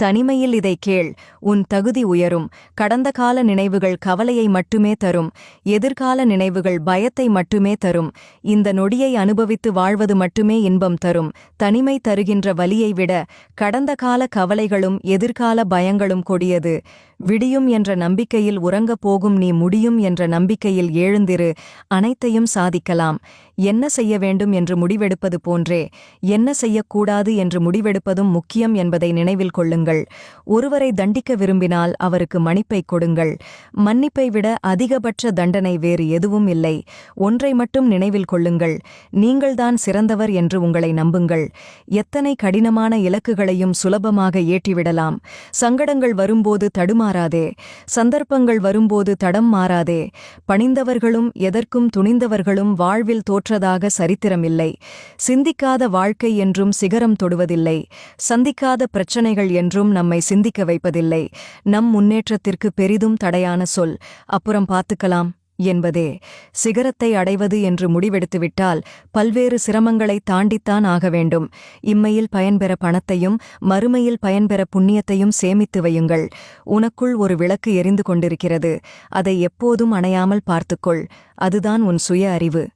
தனிமையில் இதை கேள். உன் தகுதி உயரும். கடந்த கால நினைவுகள் கவலையை மட்டுமே தரும். எதிர்கால நினைவுகள் பயத்தை மட்டுமே தரும். இந்த நொடியை அனுபவித்து வாழ்வது மட்டுமே இன்பம் தரும். தனிமை தருகின்ற வலியை விட கடந்த கால கவலைகளும் எதிர்கால பயங்களும் கொடியது. விடியும் என்ற நம்பிக்கையில் உறங்கப் போகும் நீ முடியும் என்ற நம்பிக்கையில் எழுந்திரு. அனைத்தையும் சாதிக்கலாம். என்ன செய்ய வேண்டும் என்று முடிவெடுப்பது போன்றே. என்ன செய்யக்கூடாது என்று முடிவெடுப்பதும் முக்கியம் என்பதை நினைவில் கொள்ளுங்கள். ஒருவரை தண்டிக்க விரும்பினால் அவருக்கு மன்னிப்பை கொடுங்கள். மன்னிப்பை விட அதிகபட்ச தண்டனை வேறு எதுவும் இல்லை. ஒன்றை மட்டும் நினைவில் கொள்ளுங்கள். நீங்கள்தான் சிறந்தவர் என்று உங்களை நம்புங்கள். எத்தனை கடினமான இலக்குகளையும் சுலபமாக ஏற்றிவிடலாம். சங்கடங்கள் வரும்போது தடுமாறாதே. சந்தர்ப்பங்கள் வரும்போது தடம் மாறாதே. பணிந்தவர்களும் எதற்கும் துணிந்தவர்களும் வாழ்வில் தோற்றதாக சரித்திரமில்லை. சிந்திக்காத வாழ்க்கை என்றும் சிகரம் தொடுவதில்லை. சந்திக்காத பிரச்சனைகள் என்றும் நம்மை சிந்திக்க வைப்பதில்லை. நம் முன்னேற்றத்திற்கு பெரிதும் தடையான சொல். அப்புறம் பார்த்துக்கலாம் என்பதே. சிகரத்தை அடைவது என்று முடிவெடுத்துவிட்டால் பல்வேறு சிரமங்களை தாண்டித்தான் ஆக வேண்டும். இம்மையில் பயன்பெற பணத்தையும் மறுமையில் பயன்பெற புண்ணியத்தையும் சேமித்து வையுங்கள். உனக்குள் ஒரு விளக்கு எரிந்து கொண்டிருக்கிறது. அதை எப்போதும் அணையாமல் பார்த்துக்கொள். அதுதான் உன் சுய அறிவு.